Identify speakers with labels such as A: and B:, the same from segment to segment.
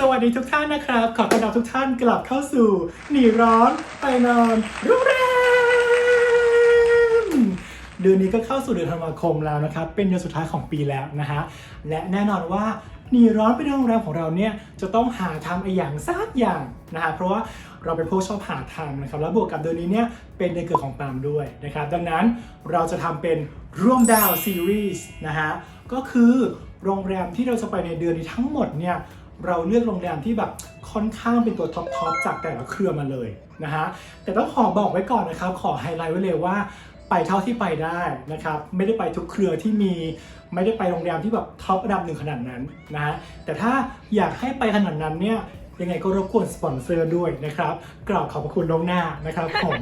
A: สวัสดีทุกท่านนะครับ ขอต้อนรับทุกท่านกลับเข้าสู่ หนีร้อนไปนอนโรงแรมเดือนนี้ก็เข้าสู่เดือนธันวาคมแล้วนะครับ เป็นเดือนสุดท้ายของปีแล้วนะฮะ และแน่นอนว่าหนีร้อนไปนอนโรงแรมของเราเนี่ยจะต้องหาทำไอ้อย่างสักอย่างนะฮะเพราะว่าเราเป็นพวกชอบหาทำนะครับ แล้วบวกกับเดือนนี้เนี่ยเป็นเดือนเกิดของปาล์มด้วยนะครับ ดังนั้นเราจะทำเป็นร่วมดาวซีรีส์นะฮะก็คือโรงแรมที่เราจะไปในเดือนนี้ทั้งหมดเนี่ย เราเลือกโรงแรมที่แบบค่อนข้างเป็นตัวท็อปทอปจากแต่ละเครือมาเลยนะฮะแต่ต้องขอบอกไว้ก่อนนะครับ ขอไฮไลท์ไว้เลยว่าไปเท่าที่ไปได้นะครับ ไม่ได้ไปทุกเครือที่มีไม่ได้ไปโรงแรมที่แบบท็อปอันดับหนึ่งขนาดนั้นนะฮะแต่ถ้าอยากให้ไปขนาดนั้นเนี่ยยังไงก็รบกวนสปอนเซอร์ด้วยนะครับกราบขอบพระคุณล่วงหน้านะครับผม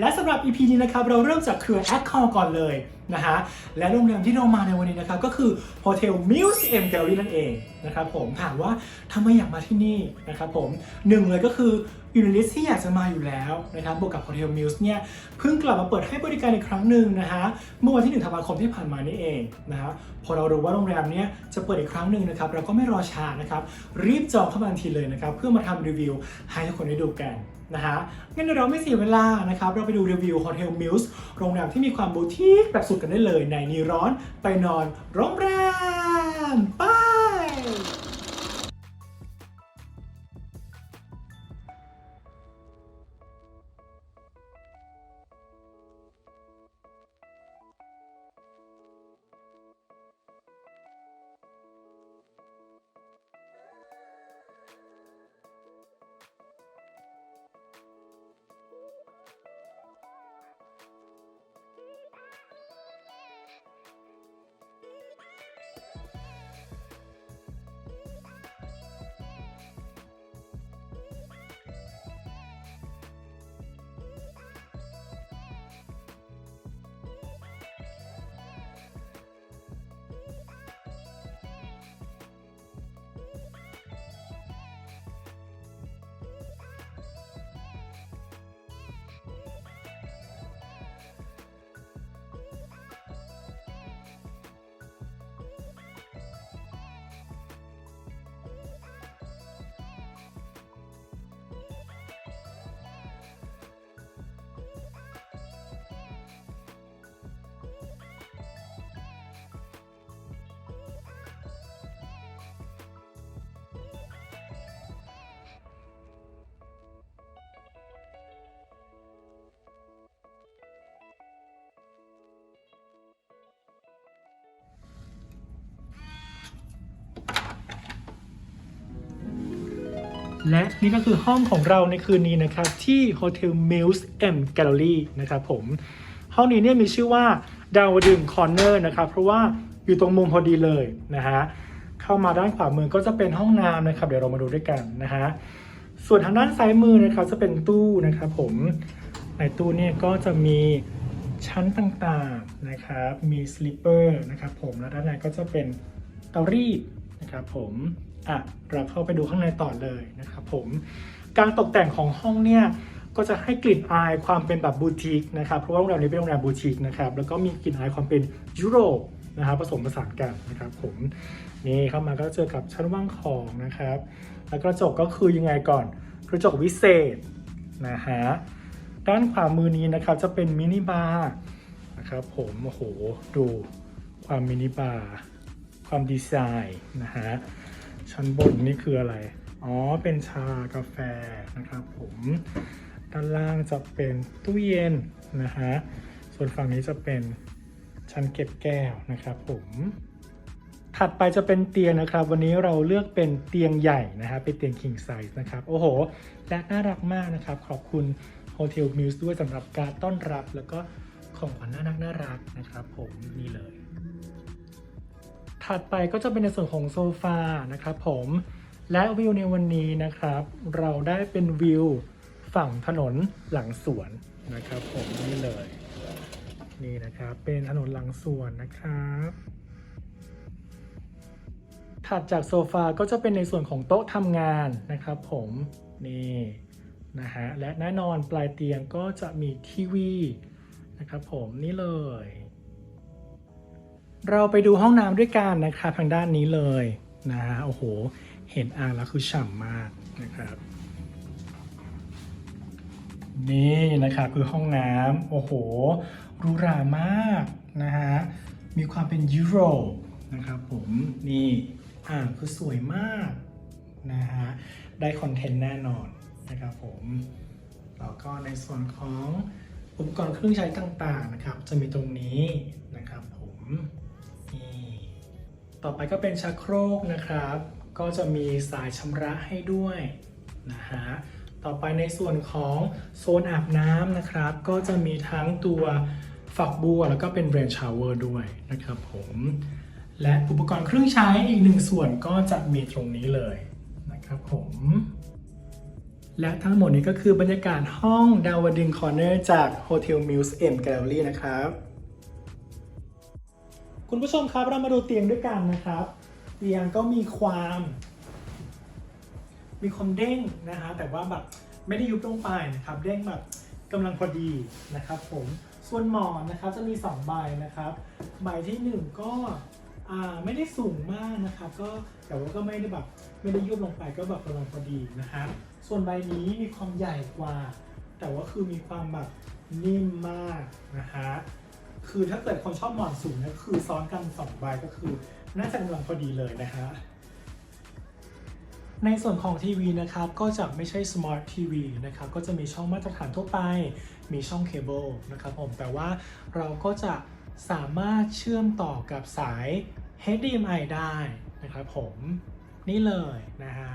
A: และสำหรับ EP นี้นะครับ เราเริ่มจากเครือ a c c o ก่อนเลย นะฮะและโรงแรมที่เรามาในวันนี้นะครับก็คือ Hotel Museum Gallery นั่นเองนะครับผมถามว่าทำไมอยากมาที่นี่นะครับผมหนึ่งเลยก็คืออยู่ในลิสต์ที่อยากจะมาอยู่แล้วนะครับบวกกับ Hotel Muse เนี่ยเพิ่งกลับมาเปิดให้บริการอีกครั้งหนึ่งนะฮะเมื่อวันที่1ธันวาคมที่ผ่านมานี่เองนะฮะพอเรารู้ว่าโรงแรมเนี้ยจะเปิดอีกครั้งหนึ่งนะครับเราก็ไม่รอช้านะครับรีบจองเข้ามาทันทีเลยนะครับเพื่อมาทำรีวิวให้ทุกคนได้ดูกัน นะฮะงั้นเราไม่เสียเวลานะครับ เราไปดูรีวิว Hotel Muse โรงแรมที่มีความบูติกแบบสุดกันได้เลยในนีร้อนไปนอนโรงแรมไป และนี่ก็คือห้องของเราในคืนนี้นะครับ ที่ Hotel Muse M Gallery นะครับผม ห้องนี้เนี่ยมีชื่อว่าดาวดึงคอร์เนอร์นะครับ เพราะว่าอยู่ตรงมุมพอดีเลยนะฮะ เข้ามาด้านขวามือก็จะเป็นห้องน้ำนะครับ เดี๋ยวเรามาดูด้วยกันนะฮะ ส่วนทางด้านซ้ายมือนะครับจะเป็นตู้นะครับผม ในตู้เนี่ยก็จะมีชั้นต่างๆนะครับ มีสลิปเปอร์นะครับผม แล้วด้านในก็จะเป็นเตารีดนะครับผม อะเราเข้าไปดูข้างในต่อเลยนะครับผมการตกแต่งของห้องเนี่ยก็จะให้กลิ่นอายความเป็นแบบบูติกนะครับเพราะว่าโรงแรมนี้เป็นโรงแรมบูติกนะครับแล้วก็มีกลิ่นอายความเป็นยุโรปนะครับผสมผสานกันนะครับผมนี่เข้ามาก็เจอกับชั้นว่างของนะครับ แล้วกระจกก็คือยังไงก่อนกระจกวิเศษนะฮะด้านขวามือนี้นะครับจะเป็นมินิบาร์นะครับผมโอ้โหดูความมินิบาร์ความดีไซน์นะฮะ ชั้นบนนี่คืออะไร อ๋อ เป็นชากาแฟนะครับผม ด้านล่างจะเป็นตู้เย็นนะฮะ ส่วนฝั่งนี้จะเป็นชั้นเก็บแก้วนะครับผมถัดไปจะเป็นเตียงนะครับ วันนี้เราเลือกเป็นเตียงใหญ่นะครับเป็นเตียง king size นะครับ โอ้โห และน่ารักมากนะครับ ขอบคุณ Hotel Muse ด้วยสำหรับการต้อนรับ แล้วก็ของขวัญน่ารักน่ารักนะครับ ผมนี่เลย ถัดไปก็จะเป็นในส่วนของโซฟานะครับผมและวิวในวันนี้นะครับ เราได้เป็นวิวฝั่งถนนหลังสวนนะครับ ผมนี่เลย นี่นะครับเป็นถนนหลังสวนนะครับถัดจากโซฟาก็จะเป็นในส่วนของโต๊ะทำงานนะครับผมนี่นะฮะและแน่นอนปลายเตียงก็จะมีทีวีนะครับผมนี่เลย เราไปดูห้องน้ำด้วยกันนะครับทางด้านนี้เลยนะฮะโอ้โห เห็นอ่างแล้วคือฉ่ำมากนะครับ นี่นะครับคือห้องน้ำโอ้โหหรูหรามากนะฮะมีความเป็นยุโรปนะครับผมนี่อ่างคือสวยมากนะฮะได้คอนเทนต์แน่นอนนะครับผมแล้วก็ในส่วนของอุปกรณ์เครื่องใช้ต่างๆนะครับ จะมีตรงนี้นะครับ ต่อไปก็เป็นชักโครกนะครับ ก็จะมีสายชำระให้ด้วยนะฮะต่อไปในส่วนของโซนอาบน้ำนะครับ ก็จะมีทั้งตัวฝักบัวแล้วก็เป็นเรนชาวเวอร์ด้วยนะครับผม และอุปกรณ์เครื่องใช้อีกหนึ่งส่วนก็จะมีตรงนี้เลยนะครับผม และทั้งหมดนี้ก็คือบรรยากาศห้องดาวดึงคอร์เนอร์จาก Hotel Muse M Gallery นะครับ คุณผู้ชมครับเรามาดูเตียงด้วยกันนะครับ เตียงก็มีความ มีความเด้งนะฮะแต่ว่าแบบไม่ได้ยุบลงไปนะครับเด้งแบบกำลังพอดีนะครับ ผมส่วนหมอนนะครับจะมี 2 ใบนะครับ ใบทีหนึ่1 ก็ไม่ได้สูงมากนะครับ ก็แต่ว่าก็ไม่ได้แบบไม่ได้ยุบลงไปก็แบบกำลังพอดีนะครับส่วนใบนี้มีความใหญ่กว่า แต่ว่าคือมีความแบบนิ่มมากนะฮะ คือถ้าเกิดคนชอบหมอนสูงเนี่ยคือซ้อนกันสองใบก็คือ น่าจะกำลังพอดีเลยนะฮะในส่วนของทีวีนะครับก็จะไม่ใช่ Smart TV นะครับก็จะมีช่องมาตรฐานทั่วไป มีช่องเคเบิลนะครับผมแต่ว่าเราก็จะสามารถเชื่อมต่อกับสาย HDMI ได้นะครับผมนี่เลยนะฮะ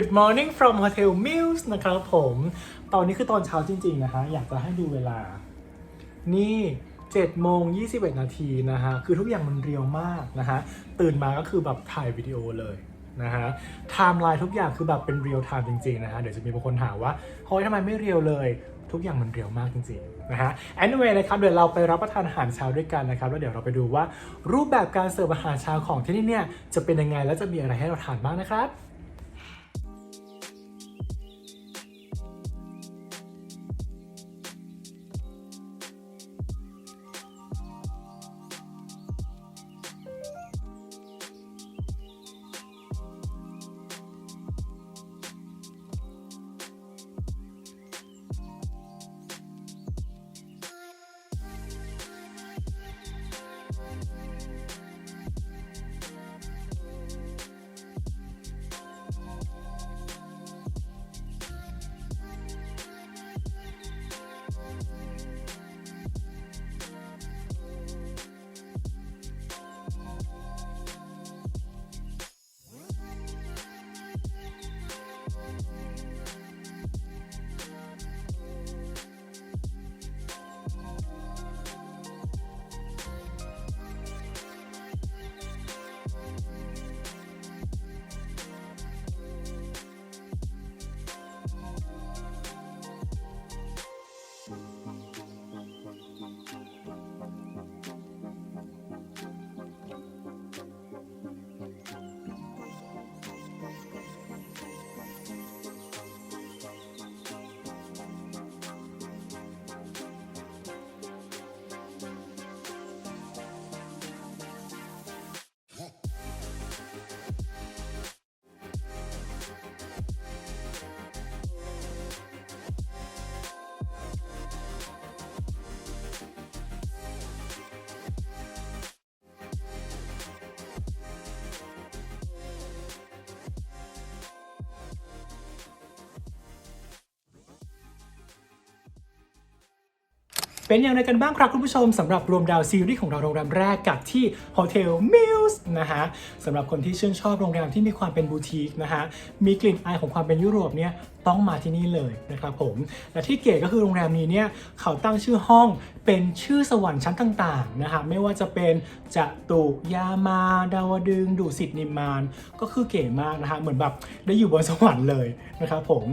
A: Good morning from Hotel Mills นะครับผม ตอนนี้คือตอนเช้าจริง ๆ นะฮะ อยากจะให้ดูเวลา นี่7โมง21 นาทีนะฮะ คือทุกอย่างมันเรียวมากนะฮะ ตื่นมาก็คือแบบถ่ายวิดีโอเลยนะฮะไทม์ไลน์ทุกอย่างคือแบบเป็นเรียลไทม์จริง ๆ นะฮะ เดี๋ยวจะมีบางคนถามว่าเฮ้ยทำไมไม่เรียวเลย ทุกอย่างมันเรียวมากจริง ๆ นะฮะ anyway นะครับเดี๋ยวเราไปรับประทานอาหารเช้าด้วยกันนะครับ แล้วเดี๋ยวเราไปดูว่ารูปแบบการเสิร์ฟอาหารเช้าของที่นี่เนี่ยจะเป็นยังไงและจะมีอะไรให้เราทานบ้างนะครับ เป็นอย่างไรกันบ้างครับคุณผู้ชมสำหรับรวมดาวซีรีส์ของเราโรงแรมแรกกับที่ Hotel Mills นะฮะสำหรับคนที่ชื่นชอบโรงแรมที่มีความเป็นบูติกนะฮะมีกลิ่นอายของความเป็นยุโรปเนี่ย ต้องมาที่นี่เลยนะครับผมและที่เก๋ก็คือโรงแรมนี้เนี่ยเขาตั้งชื่อห้องเป็นชื่อสวรรค์ชั้นต่างๆนะฮะไม่ว่าจะเป็นจะตุยามา ดาวดึงดุสิตนิมาน ก็คือเก๋มากนะฮะเหมือนแบบได้อยู่บนสวรรค์เลยนะครับผม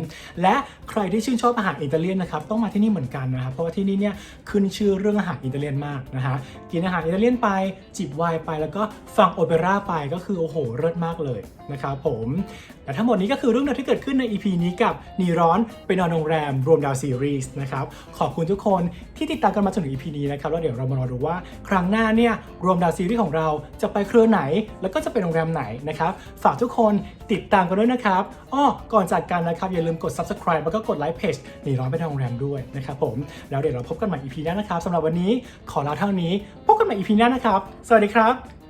A: และใครที่ชื่นชอบอาหารอิตาเลียนนะครับต้องมาที่นี่เหมือนกันนะครับเพราะว่าที่นี่เนี่ยขึ้นชื่อเรื่องอาหารอิตาเลียนมากนะฮะกินอาหารอิตาเลียนไปจิบไวน์ไป แล้วก็ฟังโอเปร่าไปก็คือโอ้โหเลิศมากเลยนะครับผมแต่ทั้งหมดนี้ก็คือเรื่องราวที่เกิดขึ้นใน EP นี้กับนีร้อนไปนอนโรงแรมรวมดาวซีรีส์นะครับขอบคุณทุกคนที่ติดตามกันมาจนถึง EP นี้นะครับแล้วเดี๋ยวเรามารอดูว่าครั้งหน้าเนี่ยรวมดาวซีรีส์ของเราจะไปเครือไหน แล้วก็จะเป็นโรงแรมไหนนะครับฝากทุกคนติดตามกันด้วยนะครับอ้อก่อนจากกันนะครับอย่าลืมกด subscribe แล้วก็กดไลค์เพจหนีร้อนไปนอนโรงแรมด้วยนะครับผมแล้วเดี๋ยวเราพบกันใหม่ EP หน้านะครับสำหรับวันนี้ขอลาเท่านี้พบกันใหม่ EP หน้านะครับ สวัสดีครับ